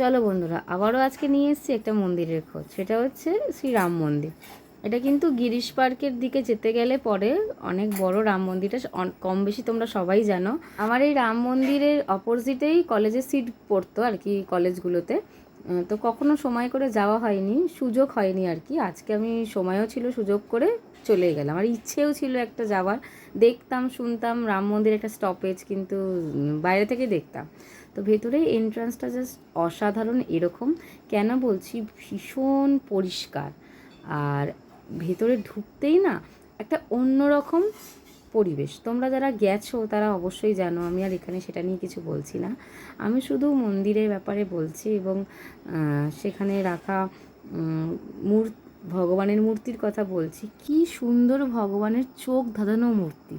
চলো বন্ধুরা, আবারও আজকে নিয়ে এসেছি একটা মন্দিরের খোঁজ। সেটা হচ্ছে শ্রী রাম মন্দির। এটা কিন্তু গিরিশ পার্কের দিকে যেতে গেলে পরে অনেক বড় রাম মন্দিরটা কম বেশি তোমরা সবাই জানো। আমার এই রাম মন্দিরের অপোজিটেই কলেজের সিট পড়তো আর কি কলেজগুলোতে তো কখনো সময় করে যাওয়া হয়নি, সুযোগ হয়নি আর কি। আজকে আমি সময়ও ছিল সুযোগ করে চলে গেলাম। আর ইচ্ছেও ছিল একটা যাওয়ার। দেখতাম, শুনতাম, রাম মন্দির একটা স্টপেজ কিন্তু বাইরে থেকে দেখতাম। তো ভেতরে এন্ট্রান্সটা জাস্ট অসাধারণ এরকম। কেন বলছি? ভীষণ পরিষ্কার। আর ভেতরে ঢুকতেই না, একটা অন্যরকম পরিবেশ। তোমরা যারা গেছো, তারা অবশ্যই জানো, আমি আর এখানে সেটা নিয়ে কিছু বলছি না। আমি শুধু মন্দিরের ব্যাপারে বলছি এবং সেখানে রাখা মূর ভগবানের মূর্তির কথা বলছি। কি সুন্দর ভগবানের চোখ ধাঁধানো মূর্তি।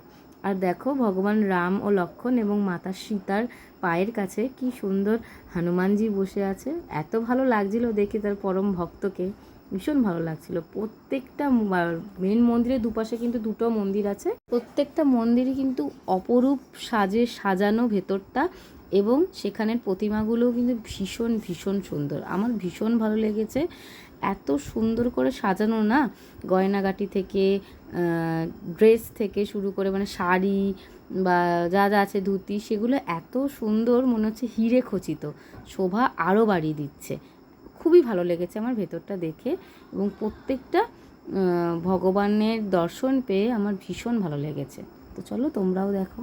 আর দেখো, ভগবান রাম ও লক্ষণ এবং মাতা সীতার পায়ের কাছে কি সুন্দর হনুমানজি বসে আছে। এত ভালো লাগছিল দেখে তার পরম ভক্তকে। ভীষণ ভালো লাগছিল। প্রত্যেকটা মেন মন্দিরের দুপাশে কিন্তু দুটো মন্দির আছে। প্রত্যেকটা মন্দিরই কিন্তু অপরূপ সাজে সাজানো ভেতরটা এবং সেখানের প্রতিমাগুলোও কিন্তু ভীষণ ভীষণ সুন্দর। আমার ভীষণ ভালো লেগেছে। এত সুন্দর করে সাজানো না, গয়নাগাটি থেকে ড্রেস থেকে শুরু করে মানে শাড়ি বা যা যা আছে, ধুতি, সেগুলো এত সুন্দর, মনে হচ্ছে হিরে খচিত। শোভা আরও বাড়িয়ে দিচ্ছে। খুবই ভালো লেগেছে আমার ভেতরটা দেখে এবং প্রত্যেকটা ভগবানের দর্শন পেয়ে আমার ভীষণ ভালো লেগেছে। তো চলো তোমরাও দেখো।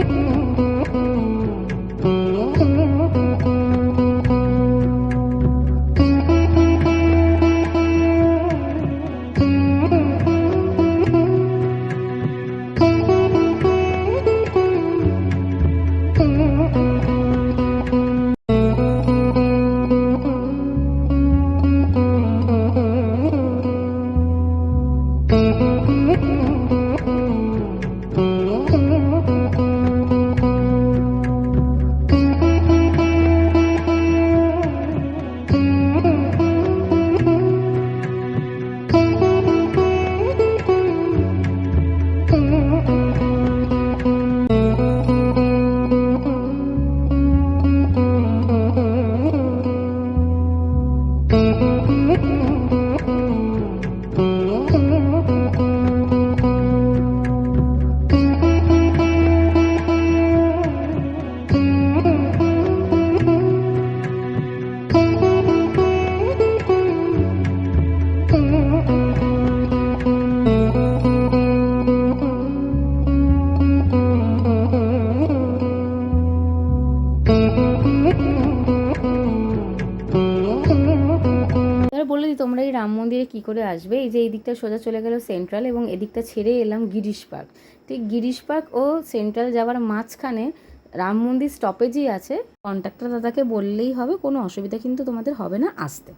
Mm-hmm. এই রাম মন্দিরে কী করে আসবে? এই যে এই দিকটা সোজা চলে গেল সেন্ট্রাল এবং এদিকটা ছেড়ে এলাম গিরিশ পার্ক। ঠিক গিরিশ পার্ক ও সেন্ট্রাল যাওয়ার মাঝখানে রাম মন্দির স্টপেজই আছে। কন্ট্রাক্টর দাদাকে বললেই হবে, কোনো অসুবিধা কিন্তু তোমাদের হবে না, আসতে।